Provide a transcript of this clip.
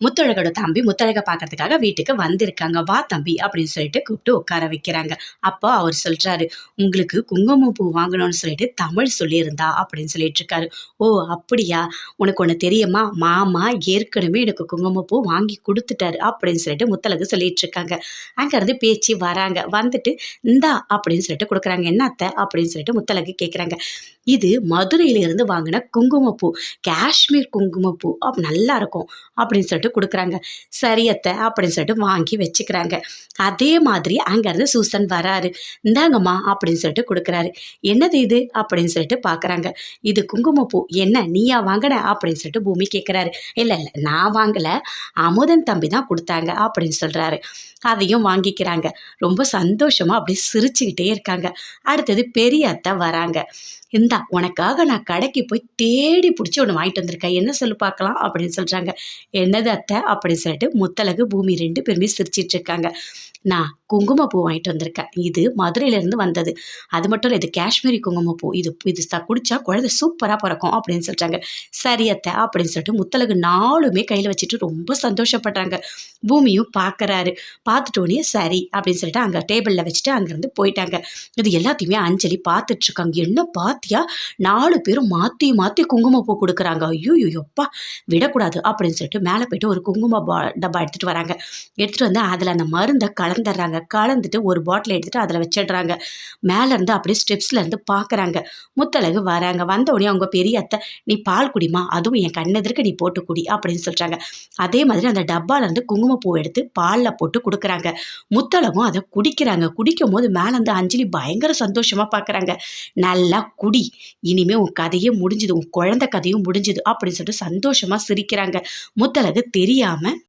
முத்தழகோட தம்பி முத்தழக பார்க்கறதுக்காக வீட்டுக்கு வந்திருக்காங்க. வா தம்பி அப்படின்னு சொல்லிட்டு கூப்பிட்டு உட்கார வைக்கிறாங்க. அப்போ அவர் சொல்றாரு உங்களுக்கு குங்குமப்பூ வாங்கணும்னு சொல்லிட்டு தமிழ் சொல்லியிருந்தா அப்படின்னு சொல்லிட்டு இருக்காரு. ஓ அப்படியா? உனக்கு ஒன்று தெரியுமா? மாமா ஏற்கனவே எனக்கு குங்குமப்பூ வாங்கி கொடுத்துட்டாரு அப்படின்னு சொல்லிட்டு முத்தழகு சொல்லிட்டு இருக்காங்க. அங்கேருந்து பேச்சு வராங்க. வந்துட்டு இந்தா அப்படின்னு சொல்லிட்டு கொடுக்குறாங்க. என்ன அத்தை அப்படின்னு சொல்லிட்டு முத்தழகு கேட்குறாங்க இது மதுரையிலிருந்து வாங்கின குங்குமப்பூ. காஷ்மீர் குங்குமப்பூ. அப்ப நல்லா இருக்கும் அப்படின்னு சொல்லிட்டு கொடுக்குறாங்க. சரி அத்தை அப்படின்னு சொல்லிட்டு வாங்கி வச்சுக்கிறாங்க. அதே மாதிரி அங்கேருந்து சூசன் வராரு. இந்தாங்கம்மா அப்படின்னு சொல்லிட்டு கொடுக்குறாரு. என்னது இது? அப்படின்னு சொல்லிட்டு பார்க்குறாங்க இது குங்குமப்பூ. என்ன நீயா வாங்கின? அப்படின்னு சொல்லிட்டு பூமி கேட்குறாரு இல்லை இல்லை நான் வாங்கலை. அமுதன் தம்பி தான் கொடுத்தாங்க அப்படின்னு சொல்கிறாரு அதையும் வாங்கிக்கிறாங்க. ரொம்ப சந்தோஷமாக அப்படியே சிரிச்சுக்கிட்டே இருக்காங்க. அடுத்தது பெரிய அத்தை வராங்க. இந்தா உனக்காக நான் கடைக்கு போய் தேடி பிடிச்சி ஒன்று வாங்கிட்டு வந்திருக்கேன். என்ன சொல்லி பார்க்கலாம் அப்படின்னு சொல்கிறாங்க என்னது அத்தை? அப்படின்னு சொல்லிட்டு முத்தலகு பூமி ரெண்டு பேருமே சிரிச்சிட்டு இருக்காங்க. நான் குங்குமப்பூ வாங்கிட்டு வந்திருக்கேன். இது மதுரையிலேருந்து வந்தது. அது மட்டும் இல்லை இது காஷ்மீரி குங்குமப்பூ இது இது ச குடித்தா குழந்தை சூப்பராக பிறக்கும் அப்படின்னு சொல்லிட்டாங்க சரி அத்தை அப்படின்னு சொல்லிட்டு முத்தலகு நாலுமே கையில் வச்சுட்டு ரொம்ப சந்தோஷப்படுறாங்க. பூமியும் பார்க்குறாரு பார்த்துட்டோன்னே சரி அப்படின்னு சொல்லிட்டு அங்கே டேபிளில் வச்சுட்டு அங்கேருந்து போயிட்டாங்க. இது எல்லாத்தையுமே அஞ்சலி பார்த்துட்ருக்காங்க என்ன பார்த்தியா நாலு பேரும் மாற்றி மாற்றி குங்குமப்பூ கொடுக்குறாங்க. ஐயோ எப்பா விடக்கூடாது அப்படின்னு சொல்லிட்டு மேலே போயிட்டு ஒரு குங்கும பா டப்பா எடுத்துகிட்டு வராங்க. எடுத்துகிட்டு வந்து அதில் அந்த மருந்தை கலந்துடுறாங்க. கலந்துட்டு ஒரு பாட்டில் எடுத்துகிட்டு அதில் வச்சிடுறாங்க. மேலேருந்து அப்படியே ஸ்டெப்ஸ்லேருந்து பார்க்குறாங்க முத்தழகு வராங்க. வந்த உடனே அவங்க பெரிய அத்தை நீ பால் குடிமா அதுவும் என் கண்ணெதிர்க்கு நீ போட்டு குடி அப்படின்னு சொல்கிறாங்க அதே மாதிரி அந்த டப்பாலேருந்து குங்குமப்பூ எடுத்து பாலில் போட்டு கொடுக்குறாங்க. முத்தளவும் அதை குடிக்கிறாங்க. குடிக்கும் போது மேலேருந்து அஞ்சலி பயங்கர சந்தோஷமாக பார்க்குறாங்க நல்லா குடி இனிமே உன் கதையே முடிஞ்சுது உன் குழந்தை கதையும் முடிஞ்சுது அப்படின்னு சொல்லிட்டு சந்தோஷமாக சிரிக்கிறாங்க. முத்தழகு தெரியாமல்